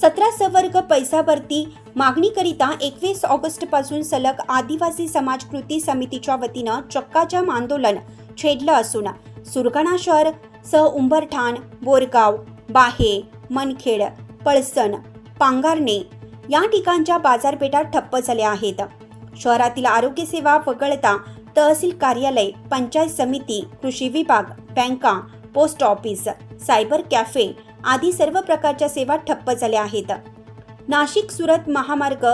सतरा सवर्ग पैसा भरती मागणीकरिता एकवीस ऑगस्टपासून सलग आदिवासी समाज कृती समितीच्या वतीनं चक्काजाम आंदोलन छेडलं असून सुरगाणा शहर सह उंबरठाण बोरगाव बाहे मनखेड पळसण पांगारणे या ठिकाणच्या बाजारपेठा ठप्प झाल्या आहेत. शहरातील आरोग्य सेवा वगळता तहसील कार्यालय पंचायत समिती कृषी विभाग बँका पोस्ट ऑफिस सायबर कॅफे आदी सर्व प्रकारच्या सेवा ठप्प झाल्या आहेत. नाशिक सुरत महामार्ग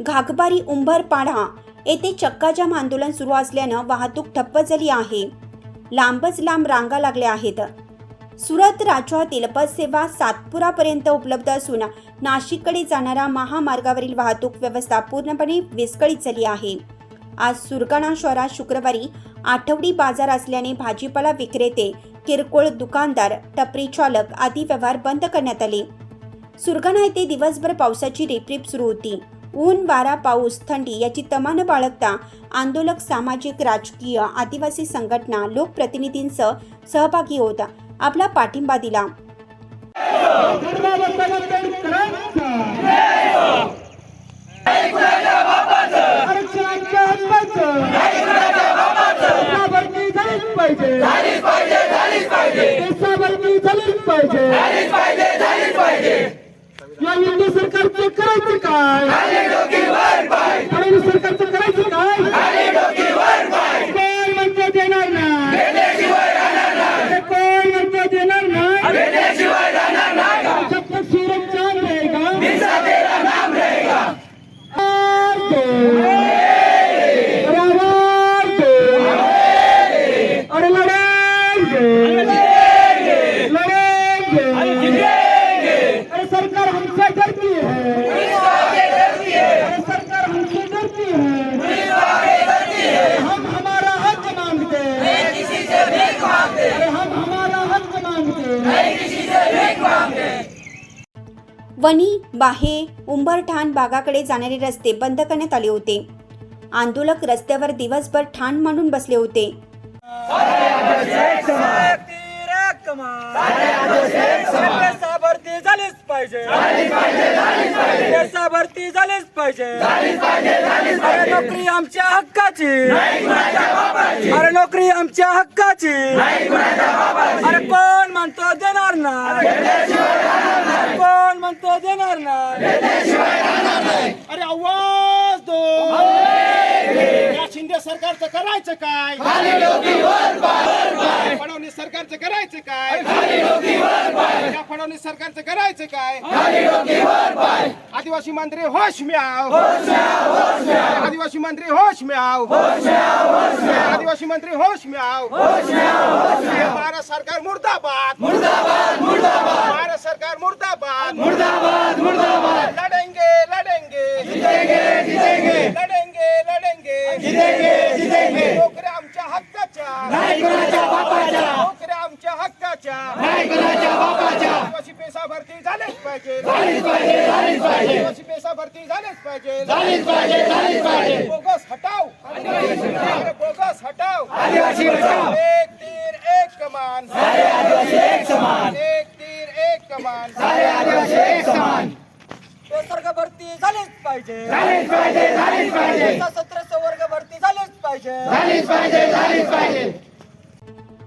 घागबारी उंभरपाडा येथे चक्काजाम आंदोलन सुरू असल्यानं वाहतूक ठप्प झाली आहे. लांबच लांब रांगा लागल्या आहेत. सुरत राज्यातील बस सेवा सातपुरापर्यंत उपलब्ध असून नाशिककडे जाणाऱ्या महामार्गावरील वाहतूक व्यवस्था पूर्णपणे विस्कळीत झाली आहे. आज सुरगाणा शहरात शुक्रवारी आठवडी बाजार असल्याने भाजीपाला विक्रेते किरकोळ दुकानदार टपरी चालक आदी व्यवहार बंद करण्यात आले. सुरगाणा येथे दिवसभर पावसाची रिपरिप सुरू होती. ऊन वारा पाऊस थंडी याची तमान बाळगता आंदोलक सामाजिक राजकीय आदिवासी संघटना लोकप्रतिनिधींसह सहभागी होत. आपला पाठिंबा दिला आरक्षणाच्या हक्काचं देशाभरती झालीच पाहिजे देशाभरती झालीच पाहिजे. या युद्ध सरकारचं करायचं काय? फडणवीस सरकारचं करायचं काय कोण म्हणतो देणार नाही अरे कोण म्हणतो देणार नाही जब तक सूरज चांद रहेगा आवाज दो अरे आवाज दो अरे लड़ेंगे लड़ेंगे अरे हमसे डरती है। सरकार हमसे डरती है। हम हमारा हक मांगते हैं। हम हमारा हक मांगते हैं। वणी बाहे उंबरठाण भागाकडे जाणारे रस्ते बंद करण्यात आले होते. आंदोलक रस्त्यावर दिवसभर ठाण मांडून बसले होते. भरती झालीच पाहिजे. पैसा भरती झालीच पाहिजे. अरे नोकरी आमच्या हक्काची. अरे नोकरी आमच्या हक्काची. अरे कोण म्हणतो देणार ना कोण म्हणतो देणार ना अरे आवाज दो. या शिंदे सरकारचं करायचं काय? फडणवीस सरकारचं करायचं काय? फडणवीस सरकारचं करायचं काय? आदिवासी मंत्री होश मिळाव आदिवासी मंत्री होश मिळाव आदिवासी मंत्री होश में भारत सरकार मुर्दाबाद. मुर्दाबाद मुर्दाबाद भारत सरकार मुर्दाबाद मुर्दाबाद मुर्दाबाद. लढेंगे लढेंगे. लढेंगे लढेंगे लड़ेंगे लड़ेंगे जीतेंगे जीतेंगे नोकऱ्या आमच्या हक्काच्या नाही कोणाच्या बापाच्या नोकऱ्या आमच्या हक्काच्या नाही कोणाच्या बापाच्या आदिवासी पेशा भरती झालेच पाहिजे झालीच पाहिजे झालीच पाहिजे आदिवासी पेशा भरती झालेच पाहिजे. झालीच पाहिजे झालीच पाहिजे. बोगस हटाओ अरे बोगस हटाओ आदिवासी बचाओ एक तीर एक कमान. सारे आदिवासी एक समान. एक तीर एक कमान. सारे आदिवासी एक समान. वर्ग भरती झालीच पाहिजे. झालीच पाहिजे झालीच पाहिजे. सतरा वर्ग भरती झालीच पाहिजे.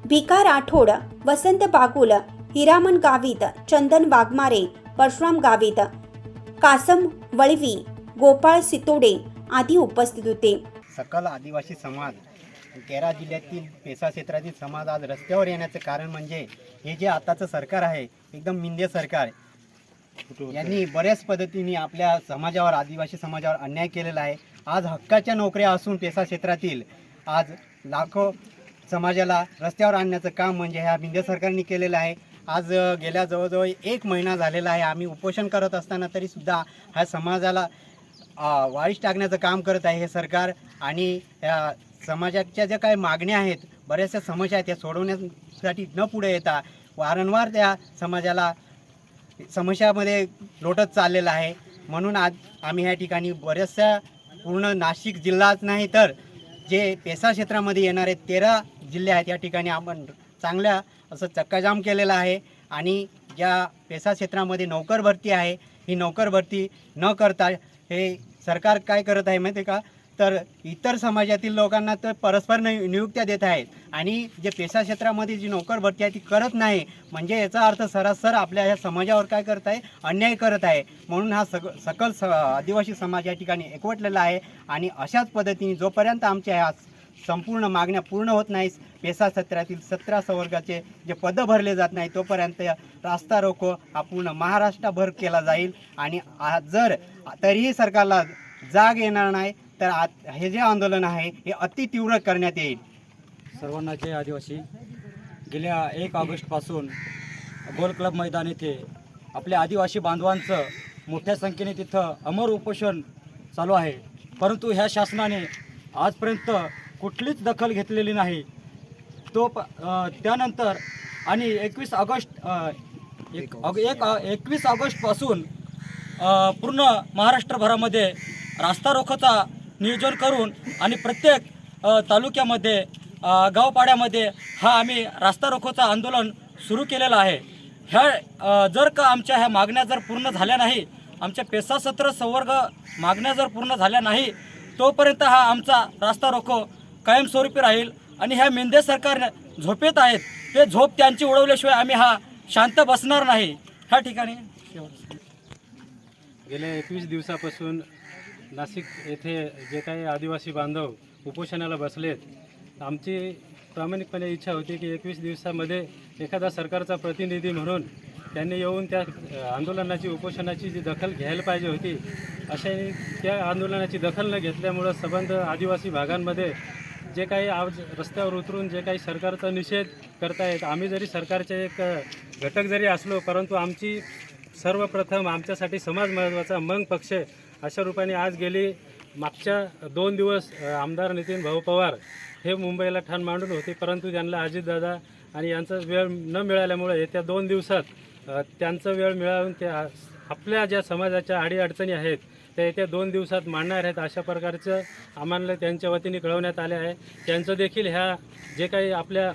भिका राठोड वसंत बागुल हिरामन गावित चंदन वाघमारे परशुराम गावित कासम वळवी गोपाळ सितोडे आदी उपस्थित होते. सकल आदिवासी समाज तेरा जिल्ह्यातील पेसा क्षेत्रातील समाज आज रस्त्यावर येण्याचं कारण म्हणजे हे जे आताचं सरकार आहे एकदम मिंदे सरकार यांनी बऱ्याच पद्धतीने आपल्या समाजावर आदिवासी समाजावर अन्याय केलेला आहे. आज हक्काच्या नोकऱ्या असून पेसा क्षेत्रातील आज लाखो समाजाला रस्त्यावर आणण्याचं काम म्हणजे ह्या मिंदे सरकारने केलेलं आहे. आज गेल्या जवळजवळ एक महिना झालेला आहे. आम्ही उपोषण करत असताना तरीसुद्धा ह्या समाजाला वाळीस टाकण्याचं काम करत आहे हे सरकार आणि या समाजाच्या ज्या काही मागण्या आहेत बऱ्याचशा समस्या आहेत त्या सोडवण्यासाठी न पुढे येता वारंवार त्या समाजाला समस्यामध्ये लोटत चाललेलं आहे. म्हणून आज आम्ही ह्या ठिकाणी बऱ्याचशा पूर्ण नाशिक जिल्हाच नाही तर जे पेसा क्षेत्रामध्ये येणारे तेरा जिल्हे आहेत या ठिकाणी आपण चांगल्या असं चक्काजाम केलेलं आहे. आणि ज्या पेसा क्षेत्रामध्ये नोकर भरती आहे ही नोकर भरती न करता हे सरकार काय करत आहे माहिती आहे का? तर इतर समाजातील लोकांना तर परस्पर नि नियुक्त्या देत आहेत. आणि जे पेशा क्षेत्रामध्ये जी नोकर भरती आहे ती करत नाही म्हणजे याचा अर्थ सरासर आपल्या ह्या समाजावर काय करत आहे? अन्याय करत आहे. म्हणून हा सग सकल स आदिवासी समाज या ठिकाणी एकवटलेला आहे. आणि अशाच पद्धतीने जोपर्यंत आमच्या ह्या संपूर्ण मागण्या पूर्ण होत नाही पेसा सत्रातील सतरा संवर्गाचे जे पदं भरले जात नाही तोपर्यंत रास्ता रोको हा पूर्ण महाराष्ट्रभर केला जाईल. आणि जर तरीही सरकारला जाग येणार नाही तर आ- हे जे आंदोलन आहे हे अति तीव्र करण्यात येईल. सर्वांना जय आदिवासी. गेल्या एक ऑगस्टपासून गोल क्लब मैदान येथे आपल्या आदिवासी बांधवांचं मोठ्या संख्येने तिथं अमर उपोषण चालू आहे. परंतु ह्या शासनाने आजपर्यंत कुठलीच दखल घेतलेली नाही. तो प त्यानंतर आणि एकवीस ऑगस्ट एक एक एकवीस ऑगस्टपासून पूर्ण महाराष्ट्रभरामध्ये रास्ता रोकोचा नियोजन करून आणि प्रत्येक तालुक्यामध्ये गावपाड्यामध्ये हा आम्ही रास्ता रोकोचा आंदोलन सुरू केलेलं आहे. ह्या जर का आमच्या ह्या मागण्या जर पूर्ण झाल्या नाही आमच्या पेसा सत्र संवर्ग मागण्या जर पूर्ण झाल्या नाही तोपर्यंत हा आमचा रास्ता रोको कायमस्वरूपी राहील आणि ह्या मेंदे सरकार झोपेत आहेत ते झोप त्यांची उडवल्याशिवाय आम्ही हा शांत बसणार नाही. ह्या ठिकाणी गेल्या एकवीस दिवसापासून नाशिक येथे जे काही आदिवासी बांधव उपोषणाला बसलेत आमची प्रामाणिकपणे इच्छा होती की एकवीस दिवसामध्ये एखादा सरकारचा प्रतिनिधी म्हणून त्यांनी येऊन त्या आंदोलनाची उपोषणाची जी दखल घ्यायला पाहिजे होती अशा त्या आंदोलनाची दखल न घेतल्यामुळं संबंध आदिवासी भागांमध्ये जे काही आज रस्त्यावर उतरून जे काही सरकारचा निषेध करतायत आम्ही जरी सरकारचे एक घटक जरी असलो परंतु आमची सर्वप्रथम आमच्यासाठी समाज महत्त्वाचा मग पक्ष अशा रूपाने आज गेली. मागच्या दोन दिवस आमदार नितीन भाऊ पवार हे मुंबईला ठाण मांडून होते परंतु त्यांना अजितदादा आणि यांचा वेळ न मिळाल्यामुळे येत्या दोन दिवसात त्यांचं त्यांचा वेळ मिळावून त्या आपल्या ज्या समाजाच्या अडीअडचणी आहेत त्या येत्या दोन दिवसात मांडणार आहेत अशा प्रकारचं आम्हाला त्यांच्या वतीने कळवण्यात आले आहे. त्यांचं देखील ह्या जे काही आपल्या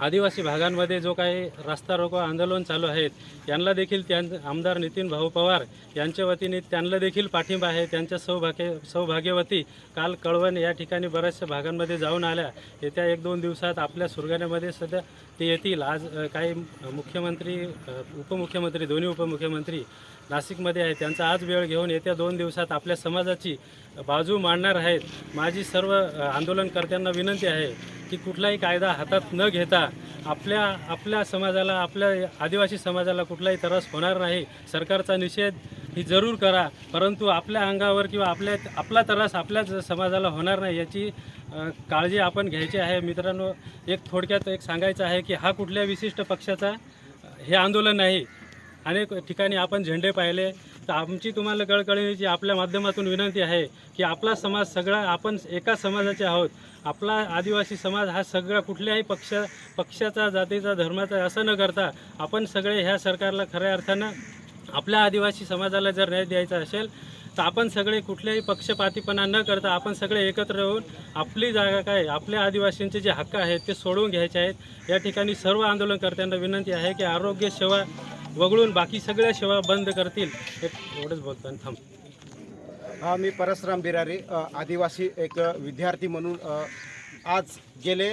आदिवासी भागांमध्ये जो काही रास्ता रोको आंदोलन चालू आहेत यांना देखील त्यां आमदार नितीन भाऊ पवार यांच्या वतीने त्यांना देखील पाठिंबा आहे. त्यांच्या सौभाग्य सौभाग्यवती काल कळवण या ठिकाणी बऱ्याचशा भागांमध्ये जाऊन आल्या. येत्या एक दोन दिवसात आपल्या सुरगाण्यामध्ये सध्या ते येतील. आज काही मुख्यमंत्री उपमुख्यमंत्री दोन्ही उपमुख्यमंत्री नाशिकमध्ये आहे. त्यांचा आज वेळ घेऊन येत्या दोन दिवसात आपल्या समाजाची बाजू मांडणार आहेत. माझी सर्व आंदोलनकर्त्यांना विनंती आहे की कुठलाही कायदा हातात न घेता आपल्या आपल्या समाजाला आपल्या आदिवासी समाजाला कुठलाही त्रास होणार नाही. सरकारचा निषेध ही जरूर करा परंतु आपल्या अंगावर किंवा आपल्या आपला त्रास आपल्याच समाजाला होणार नाही याची काळजी आपण घ्यायची आहे. मित्रांनो एक थोडक्यात एक सांगायचं आहे की हा कुठल्या विशिष्ट पक्षाचा हे आंदोलन नाही. अनेक ठिकाणी आपण झेंडे पाहिले. तर आमची तुम्हाला कळकळीची आपल्या माध्यमातून विनंती आहे की आपला समाज सगळा आपण एका समाजाचे आहोत. आपला आदिवासी समाज हा सगळा कुठल्याही पक्ष पक्षाचा जातीचा धर्माचा असं न करता आपण सगळे ह्या सरकारला खऱ्या अर्थानं आपल्या आदिवासी समाजाला जर न्याय द्यायचा असेल तर आपण सगळे कुठल्याही पक्षपातीपणा न करता आपण सगळे एकत्र येऊन आपली जागा काय आपल्या आदिवासींचे जे हक्क आहेत ते सोडवून घ्यायचे आहेत. या ठिकाणी सर्व आंदोलनकर्त्यांना विनंती आहे की आरोग्य सेवा वगळून बाकी सगळ्या सेवा बंद करतील. एवढंच बोलतो आणि थांब. हा मी परसराम बिरारे आदिवासी एक विद्यार्थी म्हणून आज गेले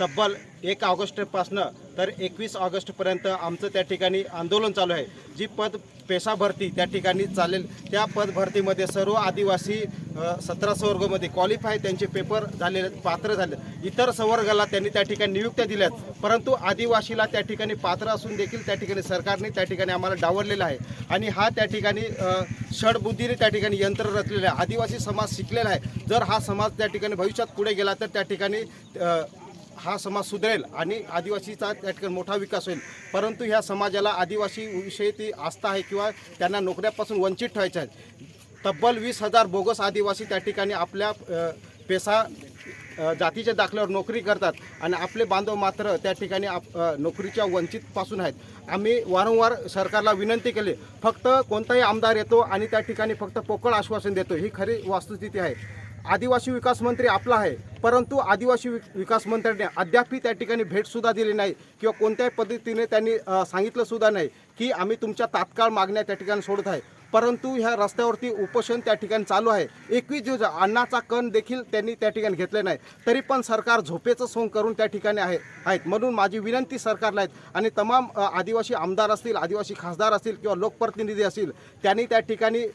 तब्बल एक ऑगस्टपासनं तर एकवीस ऑगस्टपर्यंत आमचं त्या ठिकाणी आंदोलन चालू आहे. जी पद पेशा भरती त्या ठिकाणी चालेल त्या पद भरतीमध्ये सर्व आदिवासी सतरा संवर्गामध्ये क्वालिफाय त्यांचे पेपर झालेले पात्र झाले. इतर संवर्गाला त्यांनी त्या ठिकाणी नियुक्त्या दिल्यात. परंतु आदिवासीला त्या ठिकाणी पात्र असून देखील त्या ठिकाणी सरकारने त्या ठिकाणी आम्हाला डावरलेला आहे. आणि हा त्या ठिकाणी षडबुद्धीने त्या ठिकाणी यंत्र रचलेलं आहे. आदिवासी समाज शिकलेला आहे. जर हा समाज त्या ठिकाणी भविष्यात पुढे गेला तर त्या ठिकाणी हा समाज सुधरेल आणि आदिवासीचा त्या ठिकाणी मोठा विकास होईल. परंतु ह्या समाजाला आदिवासी विषयी ती आस्था आहे किंवा त्यांना नोकऱ्यापासून वंचित ठेवायचे आहे. तब्बल वीस हजार बोगस आदिवासी त्या ठिकाणी आपल्या पेसा जातीच्या दाखल्यावर नोकरी करतात आणि आपले बांधव मात्र त्या ठिकाणी आप नोकरीच्या वंचितपासून आहेत. आम्ही वारंवार सरकारला विनंती केली फक्त कोणताही आमदार येतो आणि त्या ठिकाणी फक्त पोकळ आश्वासन देतो. ही खरी वास्तुस्थिती आहे. आदिवासी विकास मंत्री आपला आहे. परंतु आदिवासी विकास मंत्र्यांनी अद्यापही त्या ठिकाणी भेटसुद्धा दिली नाही किंवा कोणत्याही पद्धतीने त्यांनी सांगितलंसुद्धा नाही की आम्ही तुमच्या तात्काळ मागण्या त्या ठिकाणी सोडत आहे. परंतु ह्या रस्त्यावरती उपोषण त्या ठिकाणी चालू आहे. एकवीस दिवस अन्नाचा कण देखील त्यांनी त्या ठिकाणी घेतले नाही. तरी पण सरकार झोपेचं सोंग करून त्या ठिकाणी आहे आहेत. म्हणून माझी विनंती सरकारला आहेत आणि तमाम आदिवासी आमदार असतील आदिवासी खासदार असतील किंवा लोकप्रतिनिधी असतील त्यांनी त्या ठिकाणी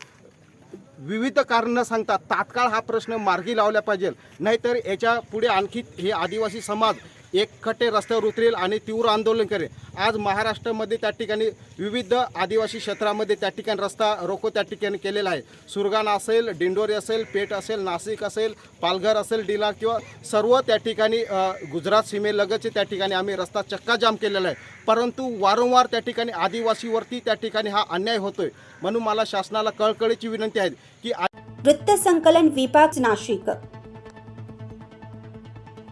विविध कारण न तात्काळ हा प्रश्न मार्गी लावला पाहिजे. नाहीतर याच्यापुढे आणखी हे आदिवासी समाज एकखट्टे रस्त्यावर उतरेल आणि तीव्र आंदोलन करेल. आज महाराष्ट्रामध्ये त्या ठिकाणी विविध आदिवासी क्षेत्रामध्ये त्या ठिकाणी रस्ता रोको त्या ठिकाणी केलेला आहे. सुरगाणा असेल दिंडोरी असेल पेठ असेल नाशिक असेल पालघर असेल डिला किंवा सर्व त्या ठिकाणी गुजरात सीमेलगतचे त्या ठिकाणी आम्ही रस्ता चक्काजाम केलेला आहे. परंतु वारंवार त्या ठिकाणी आदिवासीवरती त्या ठिकाणी हा अन्याय होतोय. म्हणून मला शासनाला कळकळीची विनंती आहे की वृत्तसंकलन विभाग नाशिक.